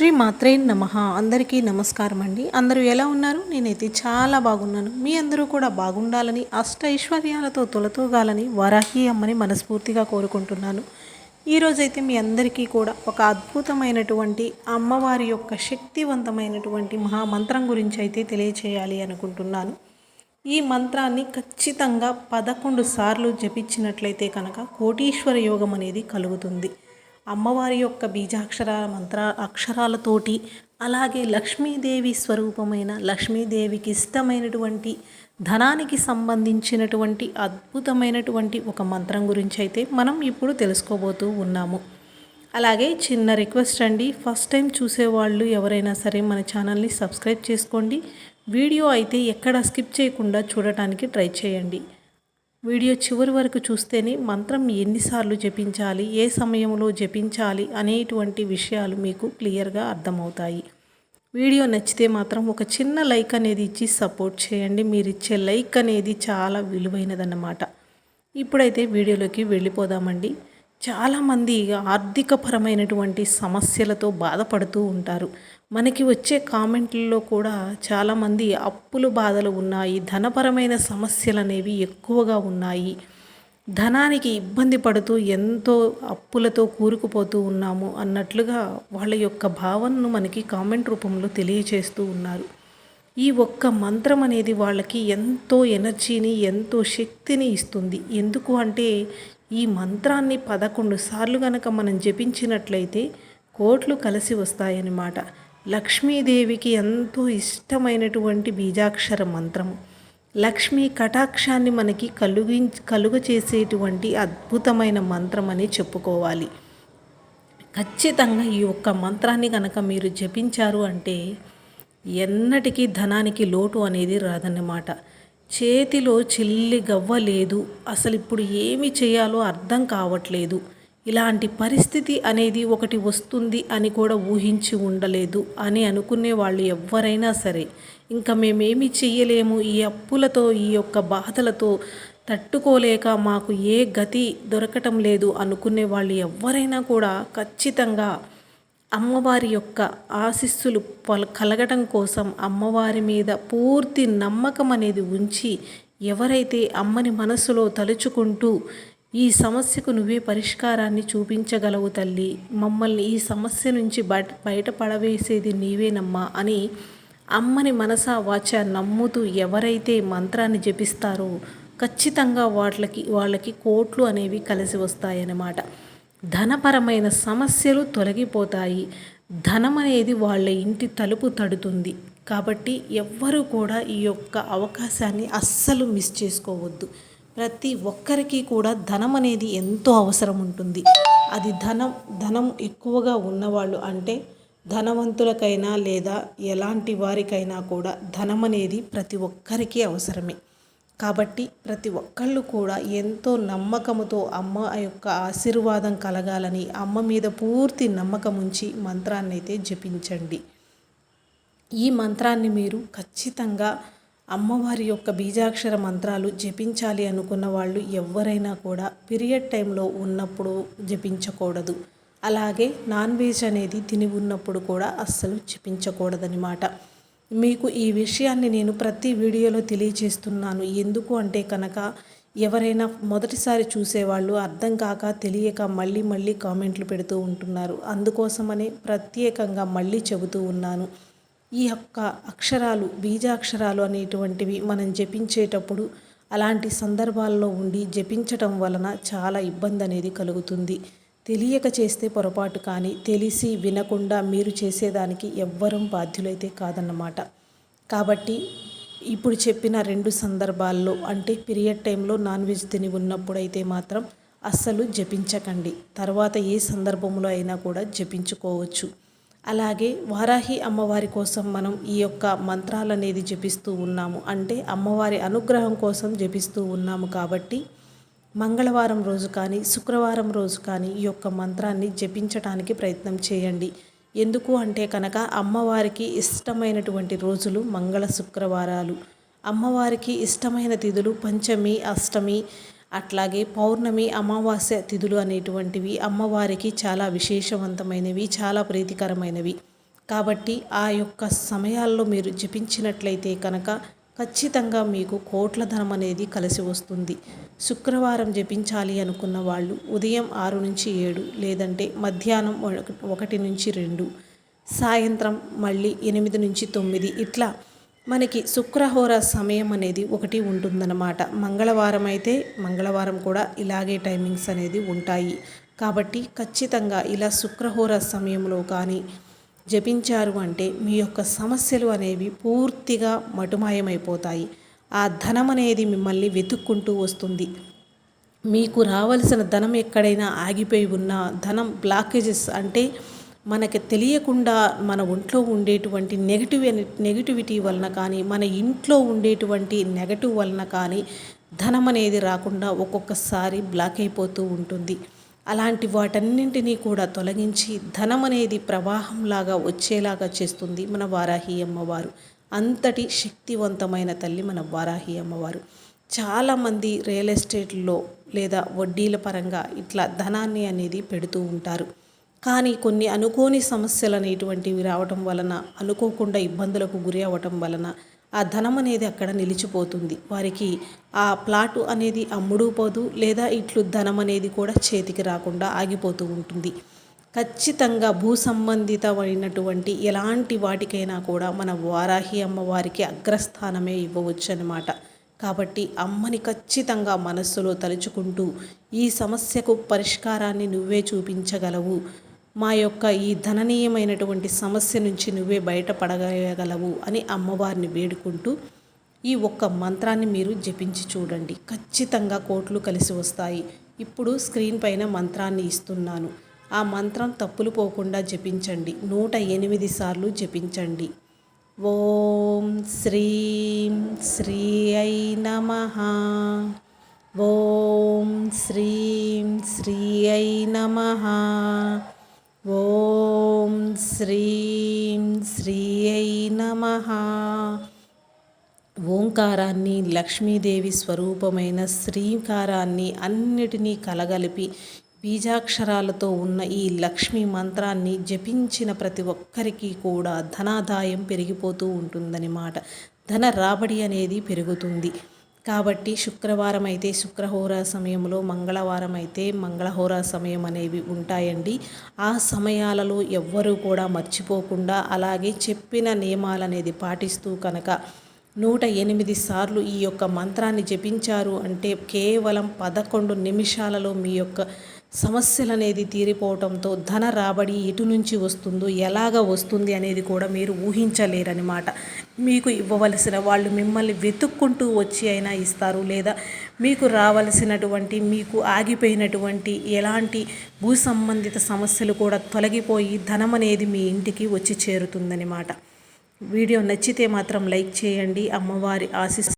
శ్రీ మాత్రే నమ. అందరికీ నమస్కారం అండి. అందరూ ఎలా ఉన్నారు? నేనైతే చాలా బాగున్నాను. మీ అందరూ కూడా బాగుండాలని అష్ట ఐశ్వర్యాలతో తొలతూగాలని వరాహి అమ్మని మనస్ఫూర్తిగా కోరుకుంటున్నాను. ఈరోజైతే మీ అందరికీ కూడా ఒక అద్భుతమైనటువంటి అమ్మవారి యొక్క శక్తివంతమైనటువంటి మహామంత్రం గురించి అయితే తెలియచేయాలి అనుకుంటున్నాను. ఈ మంత్రాన్ని ఖచ్చితంగా పదకొండు సార్లు జపించినట్లయితే కనుక కోటీశ్వర యోగం అనేది కలుగుతుంది. అమ్మవారి యొక్క బీజాక్షర మంత్ర అక్షరాలతోటి అలాగే లక్ష్మీదేవి స్వరూపమైన లక్ష్మీదేవికి ఇష్టమైనటువంటి ధనానికి సంబంధించినటువంటి అద్భుతమైనటువంటి ఒక మంత్రం గురించి అయితే మనం ఇప్పుడు తెలుసుకోబోతూ ఉన్నాము. అలాగే చిన్న రిక్వెస్ట్ అండి ఫస్ట్ టైం చూసేవాళ్ళు ఎవరైనా సరే మన ఛానల్ని సబ్స్క్రైబ్ చేసుకోండి. వీడియో అయితే ఎక్కడ స్కిప్ చేయకుండా చూడటానికి ట్రై చేయండి. వీడియో చివరి వరకు చూస్తేనే మంత్రం ఎన్నిసార్లు జపించాలి ఏ సమయంలో జపించాలి అనేటువంటి విషయాలు మీకు క్లియర్గా అర్థమవుతాయి. వీడియో నచ్చితే మాత్రం ఒక చిన్న లైక్ అనేది ఇచ్చి సపోర్ట్ చేయండి. మీరు ఇచ్చే లైక్ అనేది చాలా విలువైనదన్నమాట. ఇప్పుడైతే వీడియోలోకి వెళ్ళిపోదామండి. చాలామంది ఆర్థికపరమైనటువంటి సమస్యలతో బాధపడుతూ ఉంటారు. మనకి వచ్చే కామెంట్లలో కూడా చాలామంది అప్పులు బాధలు ఉన్నాయి ధనపరమైన సమస్యలు అనేవి ఎక్కువగా ఉన్నాయి. ధనానికి ఇబ్బంది పడుతూ ఎంతో అప్పులతో కూరుకుపోతూ ఉన్నాము అన్నట్లుగా వాళ్ళ యొక్క భావనను మనకి కామెంట్ రూపంలో తెలియచేస్తూ ఉన్నారు. ఈ ఒక్క మంత్రం అనేది వాళ్ళకి ఎంతో ఎనర్జీని ఎంతో శక్తిని ఇస్తుంది. ఎందుకు అంటే ఈ మంత్రాన్ని పదకొండు సార్లు గనక మనం జపించినట్లయితే కోట్లు కలిసి వస్తాయన్నమాట. లక్ష్మీదేవికి ఎంతో ఇష్టమైనటువంటి బీజాక్షర మంత్రము. లక్ష్మీ కటాక్షాన్ని మనకి కలుగి కలుగ చేసేటువంటి అద్భుతమైన మంత్రం అని చెప్పుకోవాలి. ఖచ్చితంగా ఈ ఒక్క మంత్రాన్ని కనుక మీరు జపించారు అంటే ఎన్నటికీ ధనానికి లోటు అనేది రాదన్నమాట. చేతిలో చిల్లి గవ్వ లేదు. అసలు ఇప్పుడు ఏమి చేయాలో అర్థం కావట్లేదు. ఇలాంటి పరిస్థితి అనేది ఒకటి వస్తుంది అని కూడా ఊహించి ఉండలేదు అని అనుకునే వాళ్ళు ఎవరైనా సరే. ఇంకా మేమేమి చెయ్యలేము. ఈ అప్పులతో ఈ యొక్క బాధలతో తట్టుకోలేక మాకు ఏ గతి దొరకటం లేదు అనుకునే వాళ్ళు ఎవరైనా కూడా ఖచ్చితంగా అమ్మవారి యొక్క ఆశిస్సులు పల కలగటం కోసం అమ్మవారి మీద పూర్తి నమ్మకం అనేది ఉంచి ఎవరైతే అమ్మని మనసులో తలుచుకుంటూ ఈ సమస్యకు నువ్వే పరిష్కారాన్ని చూపించగలవు తల్లి మమ్మల్ని ఈ సమస్య నుంచి బయట బయటపడవేసేది నీవేనమ్మా అని అమ్మని మనసా వాచ నమ్ముతూ ఎవరైతే మంత్రాన్ని జపిస్తారో ఖచ్చితంగా వాళ్ళకి వాళ్ళకి కోట్లు అనేవి కలిసి వస్తాయన్నమాట. ధనపరమైన సమస్యలు తొలగిపోతాయి. ధనం అనేది వాళ్ళ ఇంటి తలుపు తడుతుంది. కాబట్టి ఎవ్వరూ కూడా ఈ యొక్క అవకాశాన్ని అస్సలు మిస్ చేసుకోవద్దు. ప్రతి ఒక్కరికి కూడా ధనం అనేది ఎంతో అవసరం ఉంటుంది. అది ధనం ధనం ఎక్కువగా ఉన్నవాళ్ళు అంటే ధనవంతులకైనా లేదా ఎలాంటి వారికైనా కూడా ధనం అనేది ప్రతి ఒక్కరికి అవసరమే. కాబట్టి ప్రతి ఒక్కళ్ళు కూడా ఎంతో నమ్మకముతో అమ్మ యొక్క ఆశీర్వాదం కలగాలని అమ్మ మీద పూర్తి నమ్మకం ఉంచి మంత్రాన్ని అయితే జపించండి. ఈ మంత్రాన్ని మీరు ఖచ్చితంగా అమ్మవారి యొక్క బీజాక్షర మంత్రాలు జపించాలి అనుకున్న వాళ్ళు ఎవరైనా కూడా పీరియడ్ టైంలో ఉన్నప్పుడు జపించకూడదు. అలాగే నాన్ వెజ్ అనేది తిని ఉన్నప్పుడు కూడా అస్సలు జపించకూడదనమాట మీకు ఈ విషయాన్ని నేను ప్రతి వీడియోలో తెలియజేస్తున్నాను ఎందుకు అంటే కనుక ఎవరైనా మొదటిసారి చూసేవాళ్ళు అర్థం కాక తెలియక మళ్ళీ మళ్ళీ కామెంట్లు పెడుతూ ఉంటున్నారు. అందుకోసమనే ప్రత్యేకంగా మళ్ళీ చెబుతూ ఉన్నాను. ఈ యొక్క అక్షరాలు బీజాక్షరాలు అనేటువంటివి మనం జపించేటప్పుడు అలాంటి సందర్భాల్లో ఉండి జపించటం వలన చాలా ఇబ్బంది అనేది కలుగుతుంది. తెలియక చేస్తే పొరపాటు కానీ తెలిసి వినకుండా మీరు చేసేదానికి ఎవ్వరం బాధ్యులైతే కాదన్నమాట. కాబట్టి ఇప్పుడు చెప్పిన రెండు సందర్భాల్లో అంటే పీరియడ్ టైంలో నాన్ వెజ్ తిని ఉన్నప్పుడైతే మాత్రం అస్సలు జపించకండి. తర్వాత ఏ సందర్భంలో అయినా కూడా జపించుకోవచ్చు. అలాగే వారాహి అమ్మవారి కోసం మనం ఈ యొక్క మంత్రాలు అనేది జపిస్తూ ఉన్నాము. అంటే అమ్మవారి అనుగ్రహం కోసం జపిస్తూ ఉన్నాము కాబట్టి మంగళవారం రోజు కానీ శుక్రవారం రోజు కానీ ఈ యొక్క మంత్రాన్ని జపించటానికి ప్రయత్నం చేయండి. ఎందుకు అంటే కనుక అమ్మవారికి ఇష్టమైనటువంటి రోజులు మంగళ శుక్రవారాలు. అమ్మవారికి ఇష్టమైన తిథులు పంచమి అష్టమి అట్లాగే పౌర్ణమి అమావాస్య తిథులు అనేటువంటివి అమ్మవారికి చాలా విశేషవంతమైనవి చాలా ప్రీతికరమైనవి. కాబట్టి ఆ యొక్క సమయాల్లో మీరు జపించినట్లయితే కనుక ఖచ్చితంగా మీకు కోట్ల ధనం అనేది కలిసి వస్తుంది. శుక్రవారం జపించాలి అనుకున్న వాళ్ళు ఉదయం ఆరు నుంచి ఏడు లేదంటే మధ్యాహ్నం ఒకటి నుంచి రెండు సాయంత్రం మళ్ళీ ఎనిమిది నుంచి తొమ్మిది ఇట్లా మనకి శుక్రహోర సమయం అనేది ఒకటి ఉంటుందన్నమాట. మంగళవారం అయితే మంగళవారం కూడా ఇలాగే టైమింగ్స్ అనేది ఉంటాయి. కాబట్టి ఖచ్చితంగా ఇలా శుక్రహోర సమయంలో కానీ జపించారు అంటే మీ యొక్క సమస్యలు అనేవి పూర్తిగా మటుమాయమైపోతాయి. ఆ ధనం అనేది మిమ్మల్ని వెతుక్కుంటూ వస్తుంది. మీకు రావలసిన ధనం ఎక్కడైనా ఆగిపోయి ఉన్న ధనం బ్లాకేజెస్ అంటే మనకి తెలియకుండా మన ఒంట్లో ఉండేటువంటి నెగిటివ్ నెగిటివిటీ వలన కానీ మన ఇంట్లో ఉండేటువంటి నెగటివ్ వలన కానీ ధనం అనేది రాకుండా ఒక్కొక్కసారి బ్లాక్ అయిపోతూ ఉంటుంది. అలాంటి వాటన్నింటినీ కూడా తొలగించి ధనం అనేది ప్రవాహంలాగా వచ్చేలాగా చేస్తుంది మన వారాహి అమ్మవారు. అంతటి శక్తివంతమైన తల్లి మన వారాహి అమ్మవారు. చాలామంది రియల్ ఎస్టేట్లో లేదా వడ్డీల పరంగా ఇట్లా ధనాన్ని అనేది పెడుతూ ఉంటారు. కానీ కొన్ని అనుకోని సమస్యలు అనేటువంటివి రావటం వలన అనుకోకుండా ఇబ్బందులకు గురి అవ్వటం వలన ఆ ధనం అనేది అక్కడ నిలిచిపోతుంది. వారికి ఆ ప్లాటు అనేది అమ్ముడు పోదు లేదా ఇట్లు ధనం అనేది కూడా చేతికి రాకుండా ఆగిపోతూ ఉంటుంది. ఖచ్చితంగా భూ సంబంధితమైనటువంటి ఎలాంటి వాటికైనా కూడా మన వారాహి అమ్మవారికి అగ్రస్థానమే ఇవ్వవచ్చు అనమాట కాబట్టి అమ్మని ఖచ్చితంగా మనస్సులో తలుచుకుంటూ ఈ సమస్యకు పరిష్కారాన్ని నువ్వే చూపించగలవు. మా యొక్క ఈ ధననీయమైనటువంటి సమస్య నుంచి నువ్వే బయటపడగలవు అని అమ్మవారిని వేడుకుంటూ ఈ ఒక్క మంత్రాన్ని మీరు జపించి చూడండి. ఖచ్చితంగా కోట్లు కలిసి వస్తాయి. ఇప్పుడు స్క్రీన్ పైన మంత్రాన్ని ఇస్తున్నాను. ఆ మంత్రం తప్పులు పోకుండా జపించండి. నూట ఎనిమిది సార్లు జపించండి. ఓం శ్రీం శ్రీ ఐ నమ. ఓం శ్రీం శ్రీ ఐ నమ. శ్రీం శ్రీ అయి నమ. ఓంకారాన్ని లక్ష్మీదేవి స్వరూపమైన శ్రీకారాన్ని అన్నిటినీ కలగలిపి బీజాక్షరాలతో ఉన్న ఈ లక్ష్మీ మంత్రాన్ని జపించిన ప్రతి ఒక్కరికి కూడా ధనాదాయం పెరిగిపోతూ ఉంటుందన్నమాట. ధన రాబడి అనేది పెరుగుతుంది. కాబట్టి శుక్రవారం అయితే శుక్రహోర సమయంలో మంగళవారం అయితే మంగళహోర సమయం అనేవి ఉంటాయండి. ఆ సమయాలలో ఎవ్వరూ కూడా మర్చిపోకుండా అలాగే చెప్పిన నియమాలు అనేది పాటిస్తూ కనుక నూట ఎనిమిది సార్లు ఈ యొక్క మంత్రాన్ని జపించారు అంటే కేవలం పదకొండు నిమిషాలలో మీ యొక్క సమస్యలు అనేది తీరిపోవటంతో ధన రాబడి ఎటు నుంచి వస్తుందో ఎలాగ వస్తుంది అనేది కూడా మీరు ఊహించలేరనమాట మీకు ఇవ్వవలసిన వాళ్ళు మిమ్మల్ని వెతుక్కుంటూ వచ్చి అయినా ఇస్తారు లేదా మీకు రావలసినటువంటి మీకు ఆగిపోయినటువంటి ఎలాంటి భూ సంబంధిత సమస్యలు కూడా తొలగిపోయి ధనం అనేది మీ ఇంటికి వచ్చి చేరుతుందనమాట వీడియో నచ్చితే మాత్రం లైక్ చేయండి. అమ్మవారి ఆశిస్